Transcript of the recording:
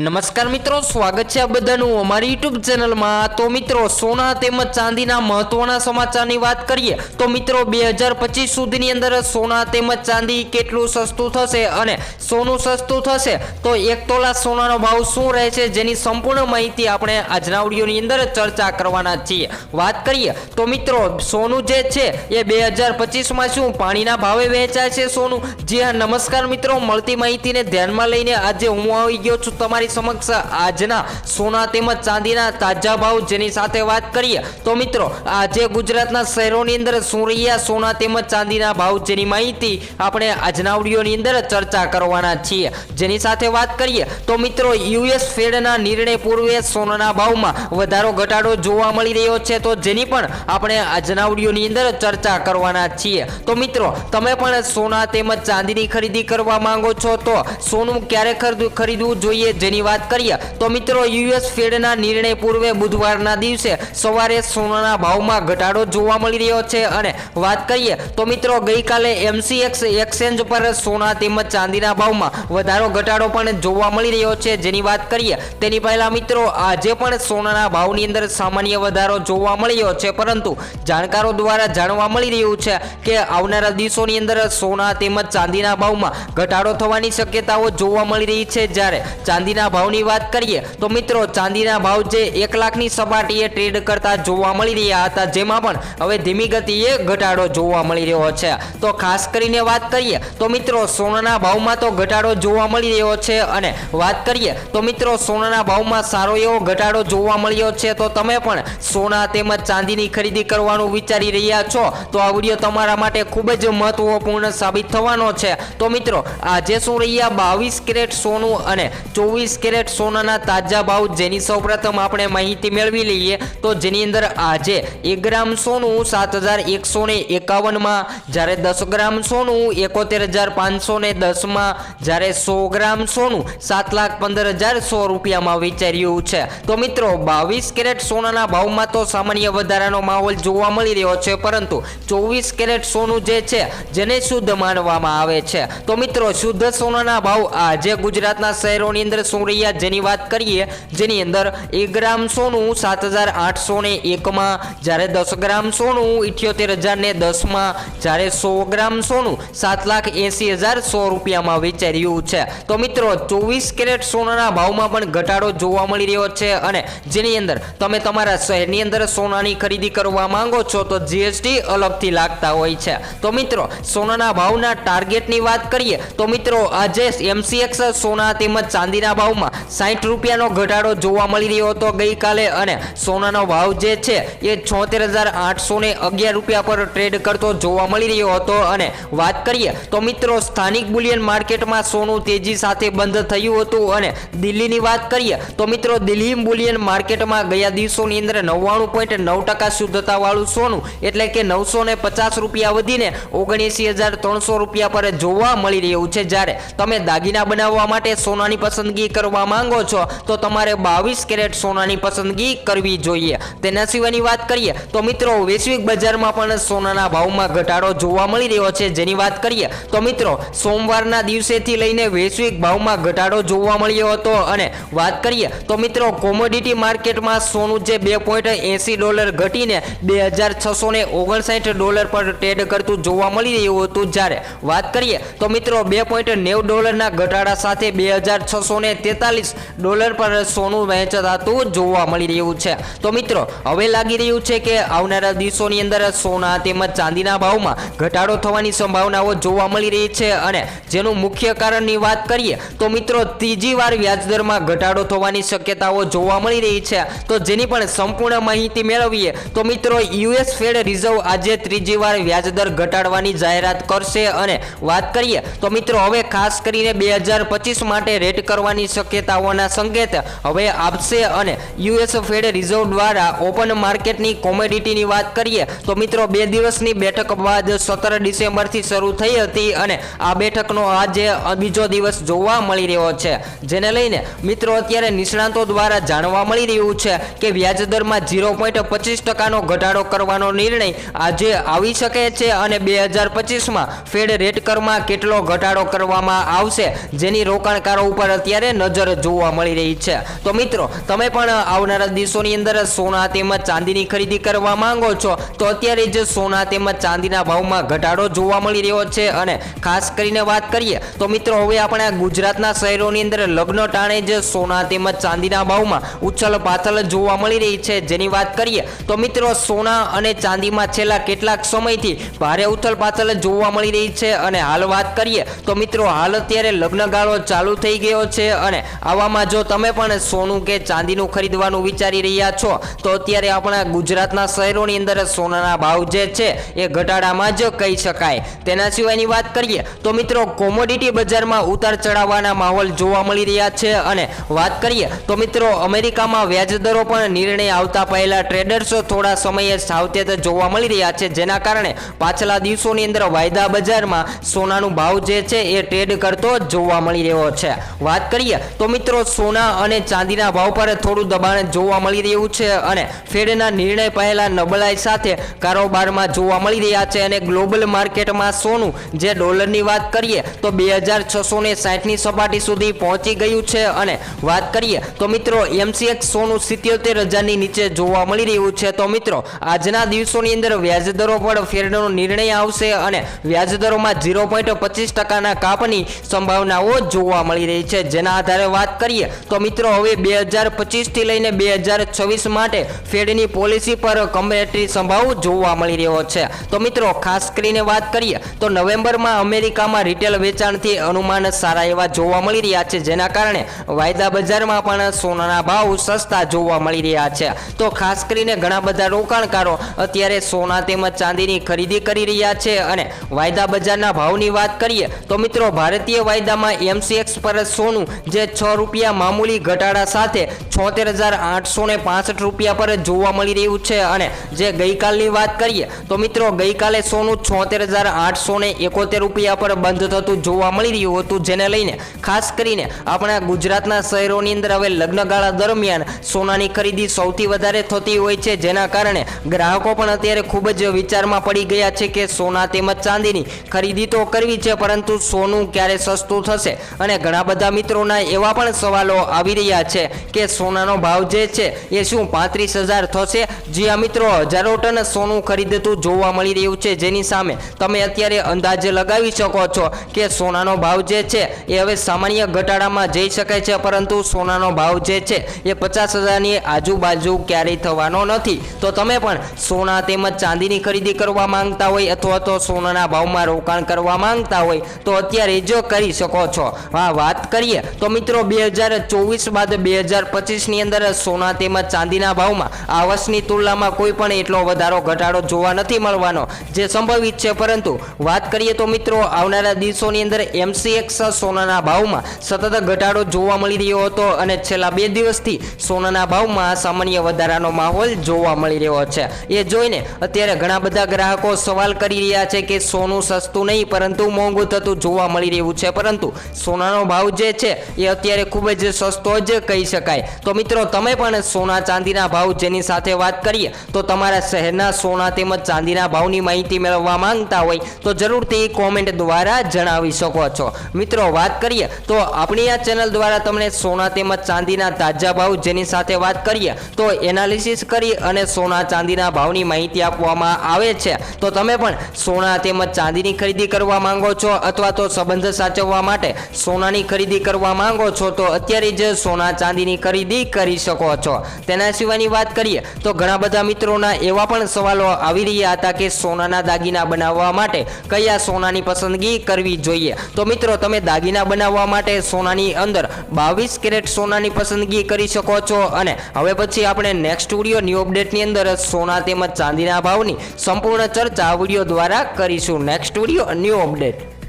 નમસ્કાર મિત્રો, સ્વાગત છે આ બધાનું અમારી યુટ્યુબ ચેનલમાં. તો મિત્રો, સોના તેમજ ચાંદીના મહત્વના સમાચારની વાત કરીએ, તો મિત્રો, બે હજાર પચીસ સુધીની અંદર સોના તેમજ ચાંદી કેટલું સસ્તું થશે અને સોનું સસ્તું થશે? તો એક તોલા સોનાનો ભાવ શું રહેશે જેની સંપૂર્ણ માહિતી આપણે આજના ઓડિયોની અંદર ચર્ચા કરવાના છીએ. વાત કરીએ, તો મિત્રો, સોનું જે છે એ બે હજાર પચીસમાં શું પાણીના ભાવે વહેંચાય છે સોનું? જી હા, નમસ્કાર મિત્રો, મળતી માહિતીને ધ્યાનમાં લઈને આજે હું આવી ગયો છું તમારી સમક્ષ આજના સોના તેમજ ચાંદીના તાજા ભાવ જેની સાથે વાત કરીએ તો મિત્રો, આજે ગુજરાતના શહેરોની અંદર શું સોના તેમજ ચાંદીના ભાવ જેની માહિતી આપણે આજના ઓડિયોની અંદર ચર્ચા કરવાના છીએ. જેની સાથે વાત કરીએ તો મિત્રો, યુએસ ફેડના નિર્ણય પૂર્વે સોનાના ભાવમાં વધારો ઘટાડો જોવા મળી રહ્યો છે. તો જેની પણ આપણે આજના ઓડિયોની અંદર ચર્ચા કરવાના છીએ. તો મિત્રો, તમે પણ સોના તેમજ ચાંદીની ખરીદી કરવા માંગો છો તો સોનું ક્યારે ખરીદ- ખરીદવું જોઈએ? જેની વાત કરીએ, તો મિત્રો યુએસ ફેડના નિર્ણય પૂર્વે બુધવારના દિવસે સવારે સોનાના ભાવમાં ઘટાડો જોવા મળી રહ્યો છે. અને વાત કરીએ, તો મિત્રો ગઈકાલે એમસીએક્સ એક્સચેન્જ પર સોના તેમજ ચાંદીના ભાવમાં વધારો ઘટાડો પણ જોવા મળી રહ્યો છે. જેની વાત કરીએ, તેની પહેલા મિત્રો આજે પણ સોનાના ભાવની અંદર સામાન્ય વધારો જોવા મળ્યો છે. પરંતુ જાણકારો દ્વારા જાણવા મળી રહ્યું છે કે આવનારા દિવસોની અંદર સોના તેમજ ચાંદીના ભાવમાં ઘટાડો થવાની શક્યતાઓ જોવા મળી રહી છે. જ્યારે ચાંદીના ભાવની વાત કરીએ તો મિત્રો, ચાંદીના ભાવ જે એક લાખની સપાટીએ ટ્રેડ કરતા જોવા મળી રહ્યા હતા, જેમાં પણ હવે ધીમી ગતિએ ઘટાડો જોવા મળી રહ્યો છે. તો ખાસ કરીને વાત કરીએ તો મિત્રો, સોનાના ભાવમાં તો ઘટાડો જોવા મળી રહ્યો છે અને વાત કરીએ તો મિત્રો, સોનાના ભાવમાં સારો એવો ઘટાડો જોવા મળ્યો છે. તો તમે પણ સોના તેમજ ચાંદીની ખરીદી કરવાનું વિચારી રહ્યા છો, તો આ વીડિયો તમારા માટે ખૂબ જ મહત્વપૂર્ણ સાબિત થવાનો છે. તો મિત્રો, આજે શું રહ્યા? બાવીસ કેરેટ સોનું અને ચોવીસ કેરેટ સોનાના તાજા ભાવ જેની સૌપ્રથમ આપણે માહિતી મેળવી લઈએ તો જેની અંદર આજે એક ગ્રામ સોનું સાત હજાર એકસો ને એકાવનમાં, જ્યારે દસ ગ્રામ સોનું એકોતેર હજાર પાંચસો ને દસમાં, જ્યારે સો ગ્રામ સોનું સાત લાખ પંદર હજાર સો રૂપિયામાં વિચાર્યું છે. તો મિત્રો, બાવીસ કેરેટ સોનાના ભાવમાં તો સામાન્ય વધારાનો માહોલ જોવા મળી રહ્યો છે, પરંતુ ચોવીસ કેરેટ સોનું જે છે, જેને શુદ્ધ માનવામાં આવે છે. તો મિત્રો, શુદ્ધ સોનાના ભાવ આજે ગુજરાતના શહેરોની અંદર શું રહ્યા જેની વાત કરીએ, જેની અંદર એક ગ્રામ સોનું સાત હજાર આઠસો ને એકમાં, જ્યારે દસ ગ્રામ સોનું ઇઠ્યોતેર હજાર ને દસમાં, જ્યારે સો ગ્રામ સોનું સાત લાખ એંસી હજાર સો રૂપિયામાં વેચાઈ રહ્યું છે. તો મિત્રો, ચોવીસ કેરેટ સોનાના ભાવમાં પણ ઘટાડો જોવા મળી રહ્યો છે અને જેની અંદર તમે તમારા શહેરની અંદર સોનાની ખરીદી કરવા માંગો છો તો જીએસટી અલગથી લાગતા હોય છે. તો મિત્રો, સોનાના ભાવના ટાર્ગેટની વાત કરીએ, તો મિત્રો, આજે એમસીએક્સ સોના તેમજ ચાંદીના ભાવમાં સાઠ રૂપિયાનો ઘટાડો જોવા મળી રહ્યો હતો ગઈકાલે અને સોનાનો ભાવ જે છે એ છોતેર હજાર આઠસો અગિયાર રૂપિયા પર ટ્રેડ કરતો જોવા મળી રહ્યો હતો. અને વાત કરીએ તો મિત્રો, સ્થાનિક બુલિયન માર્કેટમાં સોનું તેજી સાથે બંધ થયું હતું. અને દિલ્હીની વાત કરીએ તો મિત્રો, દિલ્હી બુલિયન માર્કેટમાં ગયા દિવસોની અંદર નવ્વાણું પોઈન્ટ નવ ટકા શુદ્ધતાવાળું સોનું, એટલે કે નવસો પચાસ રૂપિયા વધીને ઓગણએંસી હજાર ત્રણસો રૂપિયા પર જોવા મળી રહ્યું છે. જ્યારે તમે દાગીના બનાવવા માટે સોનાની પસંદગી કરવા માંગો છો, તો તમારે બાવીસ કેરેટ સોનાની પસંદગી કરવી જોઈએ. તેના સિવાયની વાત કરીએ, તો મિત્રો, વૈશ્વિક બજારમાં પણ સોનાના ભાવમાં ઘટાડો જોવા મળી રહ્યો છે. જેની વાત કરીએ, તો મિત્રો, સોમવારના દિવસેથી લઈને વૈશ્વિક ભાવમાં ઘટાડો જોવા મળ્યો હતો. અને વાત કરીએ, તો મિત્રો કોમોડિટી માર્કેટમાં સોનું જે બે પોઈન્ટ એંસી ડોલર ઘટીને બે હજાર છસો ને ઓગણસાઠ ડોલર પર ટ્રેડ કરતું જોવા મળી રહ્યું હતું. જ્યારે વાત કરીએ, તો મિત્રો, બે પોઈન્ટ નેવું ડોલરના ઘટાડા સાથે બે હજાર છસો ને તેતાલીસ ડોલર પર સોનું વહેંચાતું જોવા મળી રહ્યું છે. તો મિત્રો, હવે લાગી રહ્યું છે કે આવનારા દિવસોની અંદર સોના તેમજ ચાંદીના ભાવમાં ઘટાડો થવાની સંભાવનાઓ જોવા મળી રહી છે અને જેનું મુખ્ય કારણની વાત કરીએ તો મિત્રો, ત્રીજી વાર વ્યાજદરમાં ઘટાડો થવાની શક્યતાઓ જોવા મળી રહી છે. તો જેની પણ સંપૂર્ણ માહિતી મેળવીએ તો મિત્રો, યુએસ ફેડ રિઝર્વ આજે ત્રીજી વાર વ્યાજદર ઘટાડવાની જાહેરાત કરશે અને વાત કરીએ તો મિત્રો, હવે ખાસ કરીને બે હજાર પચીસ માટે રેટ કરવાની શક્યતાઓના સંકેત હવે આપશે અને યુએસ ફેડ રિઝર્વ દ્વારા ઓપન માર્કેટની કોમોડિટીની વાત કરીએ તો મિત્રો બે દિવસની બેઠક બાદ સત્તર ડિસેમ્બરથી શરૂ થઈ હતી અને આ બેઠકનો આજે બીજો દિવસ જોવા મળી રહ્યો છે. જેને લઈને મિત્રો અત્યારે નિષ્ણાંતો દ્વારા જાણવા મળી રહ્યું છે કે વ્યાજદરમાં ઝીરો પોઈન્ટ પચીસ ટકાનો ઘટાડો કરવાનો નિર્ણય આજે આવી શકે છે અને બે હજાર પચીસમાં ફેડ રેટ કરમાં કેટલો ઘટાડો કરવામાં આવશે જેની રોકાણકારો ઉપર અત્યારે નજર જોવા મળી રહી છે. તો મિત્રો, તમે પણ આવનારા દિવસોની અંદર સોના તેમજ ચાંદીની ખરીદી કરવા માંગો છો, તો અત્યારે જ સોના તેમજ ચાંદીના ભાવમાં ઘટાડો જોવા મળી રહ્યો છે. અને ખાસ કરીને વાત કરીએ, તો મિત્રો, હવે આપણે ગુજરાતના શહેરોની અંદર લગ્ન ટાણે જ સોના તેમજ ચાંદીના ભાવમાં ઉછલ પાછળ જોવા મળી રહી છે. જેની વાત કરીએ, તો મિત્રો, સોના અને ચાંદીમાં છેલ્લા કેટલાક સમયથી ભારે ઉથલ પાથલ જોવા મળી રહી છે. અને હાલ વાત કરીએ, તો મિત્રો, હાલ અત્યારે લગ્નગાળો ચાલુ થઈ ગયો છે. અને આવામાં જો તમે પણ સોનું કે ચાંદીનું ખરીદવાનું વિચારી રહ્યા છો, તો અત્યારે આપણા ગુજરાતના શહેરોની અંદર સોનાના ભાવ જે છે, એ ઘટાડામાં જ કહી શકાય. તેના સિવાયની વાત કરીએ, તો મિત્રો કોમોડિટી બજારમાં ઉતાર ચઢાવવાના માહોલ જોવા મળી રહ્યા છે અને વાત કરીએ, તો મિત્રો અમેરિકામાં વ્યાજદરો પણ નિર્ણય આવતા પહેલા ટ્રેડર્સ થોડા સમયે સાવચેત જોવા મળી રહ્યા છે, જેના કારણે પાછલા દિવસોની અંદર વાયદા બજારમાં સોનાનું ભાવ જે છે, એ ટ્રેડ કરતો જોવા મળી રહ્યો છે. વાત કરીએ તો મિત્રો, સોના અને ચાંદીના ભાવ પર થોડું દબાણ જોવા મળી રહ્યું છે અને ફેડના નિર્ણય પહેલા નબળાઈ સાથે કારોબારમાં જોવા મળી રહ્યા છે અને ગ્લોબલ માર્કેટમાં સોનું, જે ડોલરની વાત કરીએ, તો બે હજાર છસો ને સાઠની સપાટી સુધી પહોંચી ગયું છે અને વાત કરીએ, તો મિત્રો, એમસીએક્સ સોનું સિત્યોતેર હજારની નીચે જોવા મળી રહ્યું છે. તો મિત્રો, આજના દિવસોની અંદર વ્યાજદરો પર ફેરનો નિર્ણય આવશે અને વ્યાજદરોમાં ઝીરો પોઈન્ટ પચીસ ટકાના કાપની સંભાવનાઓ જોવા મળી રહી છે. જેના આધારે વાત કરીએ તો મિત્રો, હવે બે હજાર પચીસથી લઈને બે હજાર છવ્વીસ માટે ફેડની પોલિસી પર કમ્પેરેટરી સંભાવ જોવા મળી રહ્યો છે. તો મિત્રો, ખાસ કરીને વાત કરીએ તો નવેમ્બરમાં અમેરિકામાં રિટેલ વેચાણથી અનુમાન સારા એવા જોવા મળી રહ્યા છે, જેના કારણે વાયદા બજારમાં પણ સોનાના ભાવ સસ્તા જોવા મળી રહ્યા છે. તો ખાસ કરીને ઘણા બધા રોકાણકારો અત્યારે સોના તેમજ ચાંદીની ખરીદી કરી રહ્યા છે અને વાયદા બજારના ભાવની વાત કરીએ તો મિત્રો, ભારતીય વાયદામાં એમસીએક્સ પર સોનું જે છ રૂપિયા મામૂલી ઘટાડા સાથે છોતેર હજાર આઠસો ને પાસઠ રૂપિયા પર જોવા મળી રહ્યું છે. અને જે ગઈકાલની વાત કરીએ તો મિત્રો ગઈકાલે સોનું છોતેર હજાર આઠસો ને એકોતેર રૂપિયા પર બંધ થતું જોવા મળી રહ્યું હતું. જેને લઈને ખાસ કરીને આપણા ગુજરાતના શહેરોની અંદર હવે લગ્નગાળા દરમિયાન સોનાની ખરીદી સૌથી વધારે થતી હોય છે. જેના કારણે ગ્રાહકો પણ અત્યારે ખૂબ જ વિચારમાં પડી ગયા છે કે સોના તેમજ ચાંદીની ખરીદી તો કરવી છે, પરંતુ સોનું ક્યારે સસ્તું થશે? અને ઘણા બધા મિત્રોના એવા પણ સવાલો આવી રહ્યા છે કે સોનાનો ભાવ જે છે એ શું પાંત્રીસ હજાર થશે? જી આ મિત્રો, હજારો ટન સોનું ખરીદતું જોવા મળી રહ્યું છે. જેની સામે તમે અત્યારે અંદાજે લગાવી શકો છો કે સોનાનો ભાવ જે છે એ હવે સામાન્ય ઘટાડામાં જઈ શકે છે, પરંતુ સોનાનો ભાવ જે છે એ પચાસ હજારની આજુબાજુ ક્યારેય થવાનો નથી. તો તમે પણ સોના તેમજ ચાંદીની ખરીદી કરવા માંગતા હોય અથવા તો સોનાના ભાવમાં રોકાણ કરવા માંગતા હોય, તો અત્યારે જો કરી શકો છો. હા, વાત કરીએ તો મિત્રો, બે હજાર ચોવીસ બાદ બે હજાર પચીસની અંદર સોના તેમજ ચાંદીના ભાવમાં આ વર્ષની તુલનામાં કોઈ પણ એટલો વધારો, ઘટાડો જોવા નથી મળવાનો, જે સંભવિત છે. પરંતુ વાત કરીએ તો મિત્રો, આવનારા દિવસોની અંદર એમસીએક્સ સોનાના ભાવમાં સતત ઘટાડો જોવા મળી રહ્યો હતો અને છેલ્લા બે દિવસથી સોનાના ભાવમાં સામાન્ય વધારાનો માહોલ જોવા મળી રહ્યો છે. એ જોઈને અત્યારે ઘણા બધા ગ્રાહકો સવાલ કરી રહ્યા છે કે સોનું સસ્તું નહીં, પરંતુ મોંઘું થતું જોવા મળી રહ્યું છે. પરંતુ સોનાનો ભાવ જે છે, એ અત્યારે ખૂબ જ સસ્તો જ કહી શકાય. તો મિત્રો, તમે પણ સોના ચાંદીના ભાવ જેની સાથે વાત કરીએ, તો તમારા શહેરના સોના તેમજ ચાંદીના ભાવની માહિતી મેળવવા માંગતા હોય, તો જરૂરથી કોમેન્ટ દ્વારા જણાવી શકો છો. મિત્રો, વાત કરીએ, તો આપણી આ ચેનલ દ્વારા તમને સોના તેમજ ચાંદીના તાજા ભાવ જેની સાથે વાત કરીએ, તો એનાલિસિસ કરી અને સોના ચાંદીના ભાવની માહિતી આપવામાં આવે છે. તો તમે પણ સોના તેમજ ચાંદીની ખરીદી કરવા માંગો છો અથવા તો સંબંધ સાચવવા માટે સોનાની ખરીદી કરવા માંગો છો તો અત્યારે જ સોના ચાંદીની ખરીદી કરી શકો છો. તેના સિવાયની વાત કરીએ તો ઘણા બધા મિત્રોના એવા પણ સવાલો આવી રહ્યા હતા કે સોનાના દાગીના બનાવવા માટે કયા સોનાની પસંદગી કરવી જોઈએ. તો મિત્રો, તમે દાગીના બનાવવા માટે સોનાની અંદર બાવીસ કેરેટ સોનાની પસંદગી કરી શકો છો અને હવે પછી આપણે નેક્સ્ટ વીડિયો ન્યૂ અપડેટની અંદર સોના તેમજ ચાંદીના ભાવની સંપૂર્ણ ચર્ચા વીડિયો દ્વારા કરીશું. Next video new update